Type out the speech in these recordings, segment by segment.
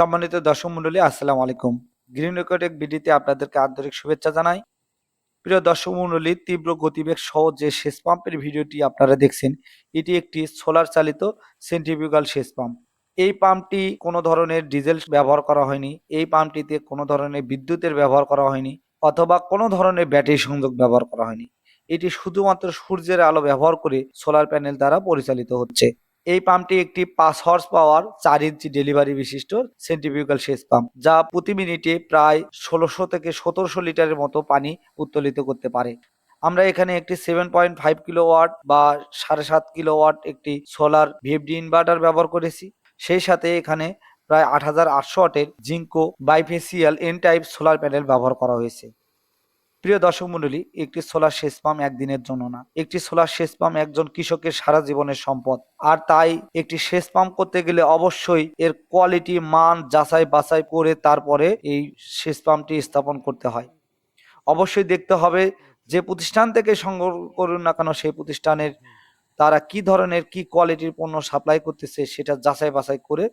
সম্মানিত দর্শক মন্ডলী আসসালামু আলাইকুম। গ্রিন রেকর্ডেক বিডিতে আপনাদেরকে আন্তরিক শুভেচ্ছা জানাই। প্রিয় দর্শক মন্ডলী তীব্র গতিবেগ সহ যে সেচ পাম্পের ভিডিওটি আপনারা দেখছেন, এটি একটি সোলার চালিত সেন্ট্রিফিউগাল সেচ পাম্প। এই পাম্পটি কোনো ধরনের ডিজেল ব্যবহার করা হয়নি, এই পাম্পটিতে কোনো ধরনের বিদ্যুতের ব্যবহার করা হয়নি, অথবা কোনো ধরনের ব্যাটারি সংযোগ ব্যবহার করা হয়নি। এটি শুধুমাত্র সূর্যের আলো ব্যবহার করে সোলার প্যানেল দ্বারা পরিচালিত হচ্ছে। এই পাম্পটি একটি পাঁচ হর্স পাওয়ার চার ইঞ্চি ডেলিভারি বিশিষ্ট সেন্ট্রিফিউগাল সেচ পাম্প, যা প্রতি মিনিটে প্রায় ষোলোশো থেকে সতেরোশো লিটারের মতো পানি উত্তোলিত করতে পারে। আমরা এখানে একটি seven point five kilowatt বা সাড়ে সাত কিলো ওয়াট একটি সোলার ভিএফডি ইনভার্টার ব্যবহার করেছি। সেই সাথে এখানে প্রায় আট হাজার আটশো ওয়াটের Jinko bifacial N type solar panel ব্যবহার করা হয়েছে। প্রিয় দর্শক মণ্ডলী একটি সোলার সেচ পাম্প একদিনের জন্য না। একটি সোলার সেচ পাম্প একজন কৃষকের সারা জীবনের সম্পদ। আর তাই একটি সেচ পাম্প করতে গেলে অবশ্যই এর কোয়ালিটি মান যাচাই বাছাই করে তারপরে এই সেচ পাম্পটি স্থাপন করতে হয়। অবশ্যই দেখতে হবে যে প্রতিষ্ঠান থেকে সংগ্রহ করুন না কেন সেই প্রতিষ্ঠানের তারা কি ধরনের, কি কোয়ালিটির পণ্য সাপ্লাই করতেছে সেটা যাচাই বাছাই করে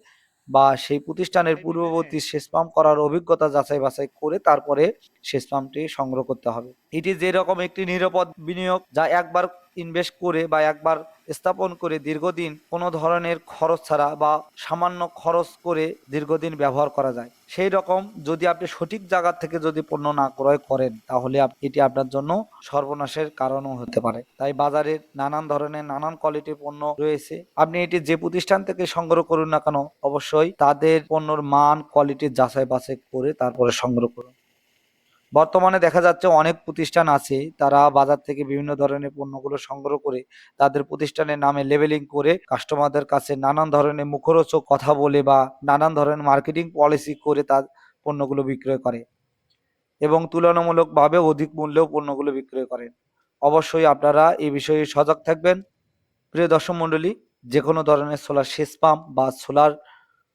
বা সেই প্রতিষ্ঠানের পূর্ববর্তী সেচ পাম্প করার অভিজ্ঞতা যাচাই বাছাই করে তারপরে সেচ পাম্পটি সংগ্রহ করতে হবে। এটি যেরকম একটি নিরাপদ বিনিয়োগ যা একবার ইনভেস্ট করে বা একবার স্থাপন করে দীর্ঘদিন কোনো ধরনের খরচ ছাড়া বা সামান্য খরচ করে দীর্ঘদিন ব্যবহার করা যায়। সেই রকম যদি আপনি সঠিক জায়গা থেকে যদি পণ্য না ক্রয় করেন, তাহলে এটি আপনার জন্য সর্বনাশের কারণও হতে পারে। তাই বাজারে নানান ধরনের নানান কোয়ালিটির পণ্য রয়েছে। আপনি এটি যে প্রতিষ্ঠান থেকে সংগ্রহ করুন না কেন, অবশ্যই তাদের পণ্যর মান কোয়ালিটির যাচাই বাছাই করে তারপরে সংগ্রহ করুন। বর্তমানে দেখা যাচ্ছে অনেক প্রতিষ্ঠান আছে, তারা বাজার থেকে বিভিন্ন ধরনের পণ্যগুলো সংগ্রহ করে তাদের প্রতিষ্ঠানের নামে লেবেলিং করে কাস্টমারদের কাছে নানান ধরনের মুখরোচক কথা বলে বা নানান ধরনের মার্কেটিং পলিসি করে তার পণ্যগুলো বিক্রয় করে এবং তুলনামূলকভাবে অধিক মূল্যেও পণ্যগুলো বিক্রয় করেন অবশ্যই আপনারা এই বিষয়ে সজাগ থাকবেন। প্রিয় দর্শক মণ্ডলী যে কোনো ধরনের সোলার সেচ পাম্প বা সোলার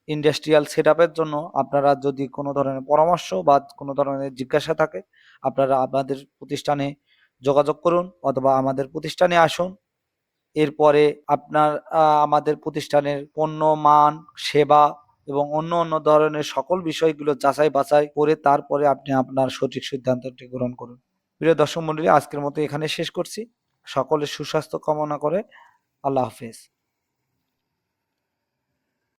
ইন্ডাস্ট্রিয়াল সেট জন্য আপনারা যদি কোনো ধরনের পরামর্শ বা কোনো ধরনের জিজ্ঞাসা থাকে, আপনারা আপনাদের প্রতিষ্ঠানে যোগাযোগ করুন অথবা আমাদের প্রতিষ্ঠানে আসুন। এরপরে আপনার আমাদের প্রতিষ্ঠানের পণ্য, মান, সেবা এবং অন্য অন্য ধরনের সকল বিষয়গুলো যাচাই বাছাই করে তারপরে আপনি আপনার সঠিক সিদ্ধান্তটি গ্রহণ করুন। প্রিয় দর্শক মন্ডলী আজকের মতো এখানে শেষ করছি। সকলের সুস্বাস্থ্য কামনা করে আল্লাহ হাফেজ।